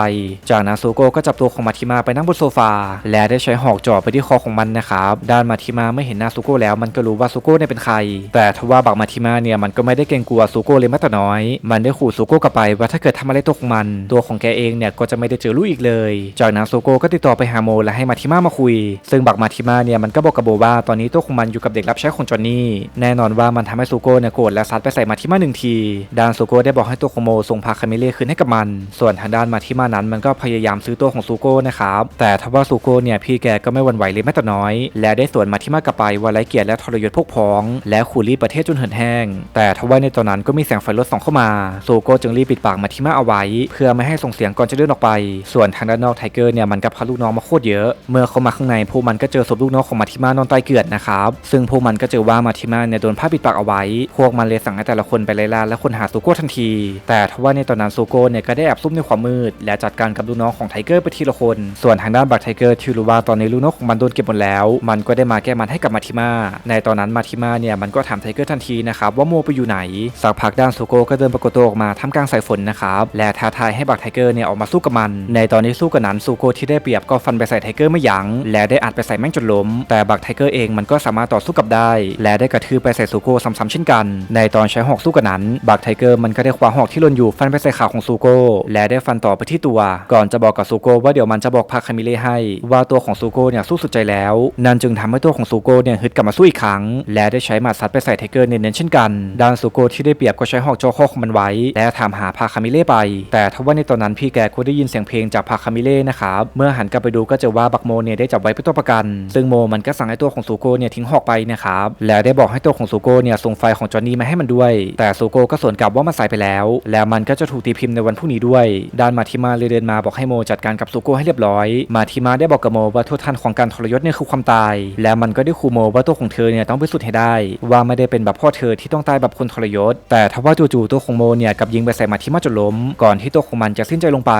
A: จากนั้นซูโกก็จับตัวของมาทิมาไปนั่งบนโซฟา และได้ใช้หอกจ่อไปที่คอของมันนะครับด้านมาทิมาไม่เห็นหน้าซูโกแล้วมันก็รู้ว่าซูโกเนี่ยเป็นใคร แต่ทว่าบักมาทิมาเนี่ยมันก็ไม่ได้เกรงกลัวซูโก้เลยแม้แต่น้อย มันได้ขู่ซูโก้กลับไปว่าถ้าเกิดทำอะไรตัวของมัน ตัวของแกเองเนี่ยก็จะไม่ได้เจอลูกอีกเลย จากนั้นซูโก้ก็ติดต่อไปหาโม และให้มาทิมามาคุย ซึ่งบักมาทิมาเนี่ยมันก็บอกกับโบว่าตอนนี้ตัวของมันอยู่กับเด็กรับใช้ของจอนนี่แน่นอนว่ามันทำให้ซูโก้เนี่ยโกรธและซัดไปใส่มาทิมาหนึ่งทีดานซูโก้ได้บอกให้ตัวของโมส่งพาคาเมเล่คืนให้กับมัน ส่วนทางด้านมาทิมานั้นมันก็พยายามซื้อตัวของซูโก้นะครับแต่ทว่าซูโก้เนี่ยพี่แกก็ไม่หวั่นไหวเลยแม้แต่น้อย และได้สวนมาทิมากลับไปว่าไร้เกียรติและทรยศพวกพ้อง และขู่รีดประเทศจนเหินแห้ง แต่ทว่าในตอนนั้นก็มีแสงไฟรถส่องเข้ามาซูโก้จึงรีบปิดปากมาทิมาเอาไว้ เพื่อไม่ให้ส่งเสียงก่อนจะเดินออกไป ส่วนทางด้านนอกไทเกอร์เนี่ยมันก็พาลูกน้องมาโคตรเยอะ เมื่อเข้ามาข้างในพวกมันก็เจอศพลูกน้องของมาทิมานอนตายเกลือดนะครับซึ่งพวกมันก็เจอว่ามาทิมาเนี่ยโดนผ้าปิดปากเอาไว้ พวกมันเลยสั่งให้แต่ละคนไปไล่ล่าและคนหาซูโก้ทันที แต่ทว่าในตอนนั้นซูโก้เนี่ยก็ได้แอบซุ่มในความมืด และจัดการกับลูกน้องของไทเกอร์ไปทีละคน ส่วนทางด้านบักไทเกอร์ที่รู้ว่าตอนนี้ลูกน้องของมันโดนเก็บหมดแล้ว มันก็ได้มาแก้มันให้กับมาทิมาในตอนนั้นมาทิมาเนี่ยมันก็ถามไทเกอร์ทันทีนะครับว่าโมไปอยู่ไหน สักพักด้านซูโกก็เดินปรากฏตัวออกมาทำกลางสายฝนนะครับและท้าทายให้บักไทเกอร์เนี่ยออกมาสู้กับมัน ในตอนนี้สู้กันนั้นซูโกที่ได้เปรียบก็ฟันไปใส่ไทเกอร์ไม่ยัง้งและได้อัดไปใส่แม่งจนล้ม แต่บักไทเกอร์เองมันก็สามารถต่อสู้กับได้ และได้กระทืบไปใส่ซูโกซ้ำๆเช่นกัน ในตอนใช้หอกสู้กันนั้นบักไทเกอร์มันก็ได้คว้าหอกที่หล่นอยู่ฟันไปใส่ขาของซูโกและได้ฟันต่อไปที่ตัว ก่อนจะบอกกับซูโกว่าเดี๋ยวมันจะบอกพาคามิเล่ให้ ว่าตัวของซูโกเนี่ยสู้สุดใจแล้ว นั่นจึงทำให้ตัวของซูโกเนี่ยฮึดกลับมาสู้อีกครั้งและได้ใช้หมัดซัดไปใส่ไทเกอร์เน้นๆเช่นกันดานซูโกที่ได้เปรียบก็ใช้หอกโจโคของมันไว้ และถามหาพาคามิเล่ไป แต่ทว่าในตอนนั้นพี่แกก็ได้ยินเสียงเพลงจากพาคามิเล่นะครับเมื่อหันกลับไปดูก็เจอว่าบักโมเนี่ยได้จับไว้เป็นตัวประกัน ซึ่งโมมันก็สั่งให้ตัวของซูโกเนี่ยทิ้งหอกไปนะครับและได้บอกให้ตัวของซูโกเนี่ยส่งไฟของจอนนี่มาให้มันด้วย แต่ซูโกก็สวนกลับว่ามันใสายไปแล้ว แล้วมันก็จะถูกตีพิมพ์ในวันพรุ่งนี้ด้วยดานมาทิมาเลยเดินมาบอกให้โมจัดการกับซูโกให้เรียบร้อย มาทิมาได้บอกกับโมว่าโทษทันของการทรยศเนี่ยคือความตาย และมันก็ได้ขู่โมว่าตัวของเธอเนี่ยต้องไปสุดให้ได้ ว่าไม่ได้เป็นแบบพ่อเธอที่ต้องตายแบบคนทรยศ แต่ทว่าจู่ๆตัวของโมเนี่ยกับยิงไปใส่มาทิมาจนล้ม ก่อนที่ตัวของมันจะสิ้นใจลงไป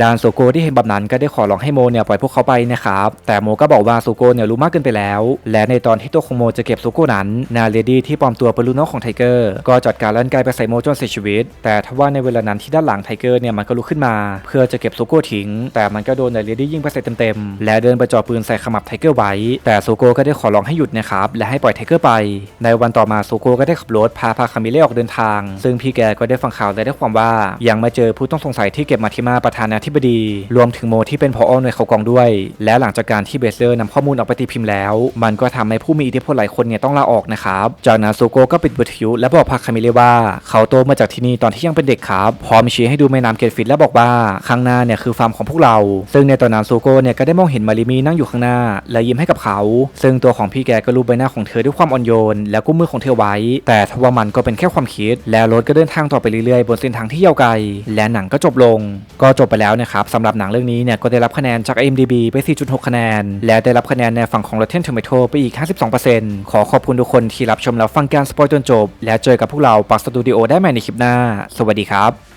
A: ดานโซโก้ที่เห็นแบบนั้นก็ได้ขอร้องให้โมเนี่ยปล่อยพวกเขาไปนะครับแต่โมก็บอกว่าโซโก้เนี่ยรู้มากเกินไปแล้ว และในตอนที่ตัวของโมจะเก็บโซโก้นั้นนาเรดี้ที่ปลอมตัวเป็นลูกน้องของไทเกอร์ก็จัดการลั่นไกไปใส่โมจนเสียชีวิต แต่ทว่าในเวลานั้นที่ด้านหลังไทเกอร์เนี่ยมันก็ลุกขึ้นมา เพื่อจะเก็บโซโก้ทิ้ง แต่มันก็โดนนาเรดี้ยิงไปใส่เต็มๆและเดินไปจ่อปืนใส่ขมับไทเกอร์ไว้ แต่โซโกก็ได้ขอร้องให้หยุดนะครับและให้ปล่อยไทเกอร์ไปในวันต่อมาโซโกก็ได้ขับรถพาพาคามิเล่ออกเดินทาง ซึ่งพี่แกก็ได้ฟังข่าวและได้ความว่ายังไม่เจอผู้ต้องสงสัยที่เก็บมาที่มาประธานาธิบดี รวมถึงโมที่เป็นพออหน่วยเขากองด้วย และหลังจากการที่เบสเลอร์นำข้อมูลออกไปตีพิมพ์แล้ว มันก็ทำให้ผู้มีอิทธิพลหลายคนเนี่ยต้องลาออกนะครับจากนั้นโซโกก็ปิดวิทยุและบอกพาคามิเล่ว่า เขาโตมาจากที่นี่ตอนที่ยังเป็นเด็กครับพร้อมชี้ให้ดูแม่น้ำเกตฟิตและบอกว่าข้างหน้าเนี่ยคือฟาร์มของพวกเรา ซึ่งในตอนนั้นโซโกเนี่ยก็ได้มองเห็นมาริมีนั่งอยู่ข้างหน้า และยิ้มให้กับเขา ซึ่งตัวของพี่แกก็รูปใบหน้าของเธอด้วยความอ่อนโยน และกุ้มมือของเธอไว้ แต่ทว่ามันก็เป็นแค่ความคิด แล้วรถก็เดินทางต่อไปเรื่อยๆ บนเส้นทางที่ยาวไกล และหนังก็จบลง ก็จบไปแล้วนะครับสำหรับหนังเรื่องนี้เนี่ยก็ได้รับคะแนนจาก IMDb ไป 4.6 คะแนน และได้รับคะแนนในฝั่งของ Rotten Tomato ไปอีก 52%ขอขอบคุณทุกคนที่รับชมแล้วฟังการสปอยจนจบ และเจอกับพวกเราปักสตูดิโอได้ใหม่ในคลิปหน้า สวัสดีครับ